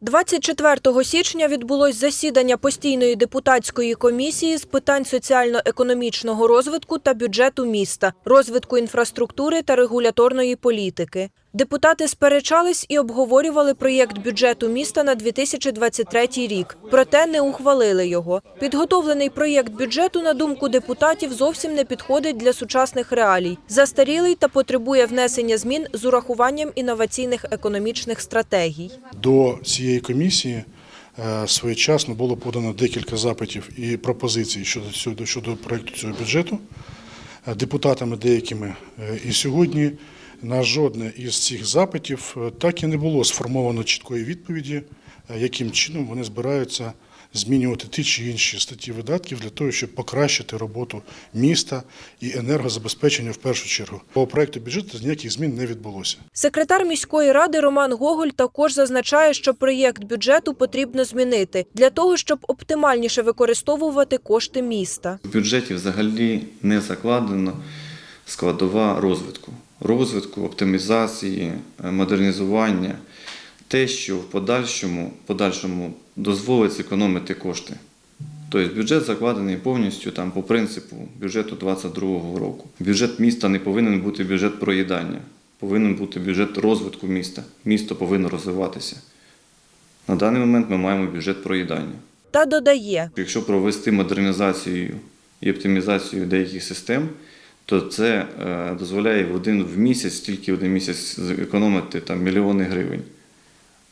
24 січня відбулось засідання постійної депутатської комісії з питань соціально-економічного розвитку та бюджету міста, розвитку інфраструктури та регуляторної політики. Депутати сперечались і обговорювали проєкт бюджету міста на 2023 рік, проте не ухвалили його. Підготовлений проєкт бюджету, на думку депутатів, зовсім не підходить для сучасних реалій, застарілий та потребує внесення змін з урахуванням інноваційних економічних стратегій. До цієї комісії е, своєчасно було подано декілька запитів і пропозицій щодо цього щодо проекту цього бюджету е, депутатами деякими. Е, І сьогодні на жодне із цих запитів е, так і не було сформовано чіткої відповіді, е, яким чином вони збираються змінювати ті чи інші статті видатків для того, щоб покращити роботу міста і енергозабезпечення в першу чергу. По проекту бюджету ніяких змін не відбулося. Секретар міської ради Роман Гоголь також зазначає, що проєкт бюджету потрібно змінити для того, щоб оптимальніше використовувати кошти міста. В бюджеті взагалі не закладено складова розвитку. Розвитку, оптимізації, е, модернізування, те, що в подальшому, подальшому дозволить зекономити кошти. Тобто бюджет закладений повністю там, по принципу бюджету 2022 року. Бюджет міста не повинен бути бюджет проїдання, повинен бути бюджет розвитку міста. Місто повинно розвиватися. На даний момент ми маємо бюджет проїдання. Та додає, Якщо провести модернізацію і оптимізацію деяких систем, то це е, дозволяє в один в місяць, тільки один місяць зекономити там мільйони гривень.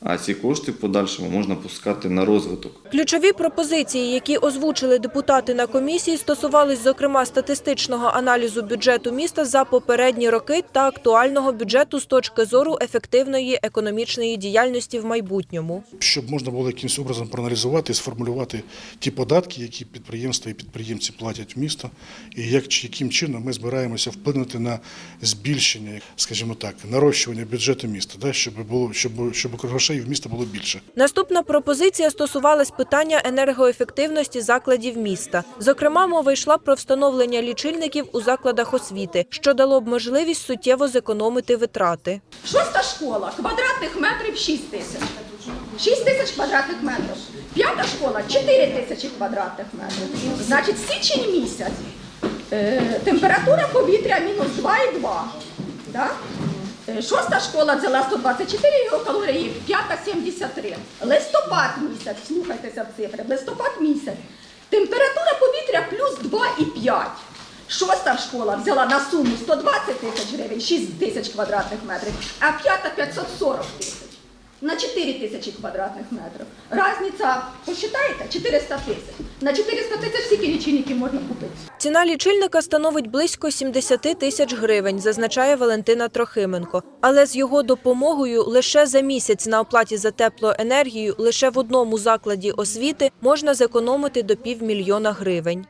А ці кошти в подальшому можна пускати на розвиток. ключові пропозиції, які озвучили депутати на комісії, стосувались зокрема статистичного аналізу бюджету міста за попередні роки та актуального бюджету з точки зору ефективної економічної діяльності в майбутньому. щоб можна було якимось образом проаналізувати і сформулювати ті податки, які підприємства і підприємці платять в місто, і як чи яким чином ми збираємося вплинути на збільшення, скажімо так, нарощування бюджету міста, да, щоб було щоб, щоб грошей в міста було більше. Наступна пропозиція стосувалась питання енергоефективності закладів міста. Зокрема, мова йшла про встановлення лічильників у закладах освіти, що дало б можливість суттєво зекономити витрати. Шоста школа, квадратних метрів 6 тисяч. 6 тисяч квадратних метрів. П'ята школа 4 тисячі квадратних метрів. Значить, січень місяць. Е, температура повітря мінус 2,2. Е, Шоста школа взяла 124 калорії, п'ята 73. Листопад місяць, слухайтеся в цифри, листопад місяць. Температура повітря плюс 2,5. Шоста школа взяла на суму 120 тисяч гривень, 6 тисяч квадратних метрів, а п'ята 540 тисяч. На 4 тисячі квадратних метрів. Разниця, посчитаєте, 400 тисяч. На 400 тисяч скільки лічильників можна купити? Ціна лічильника становить близько 70 тисяч гривень, зазначає Валентина Трохименко. Але з його допомогою лише за місяць на оплаті за теплоенергію лише в одному закладі освіти можна зекономити до півмільйона гривень.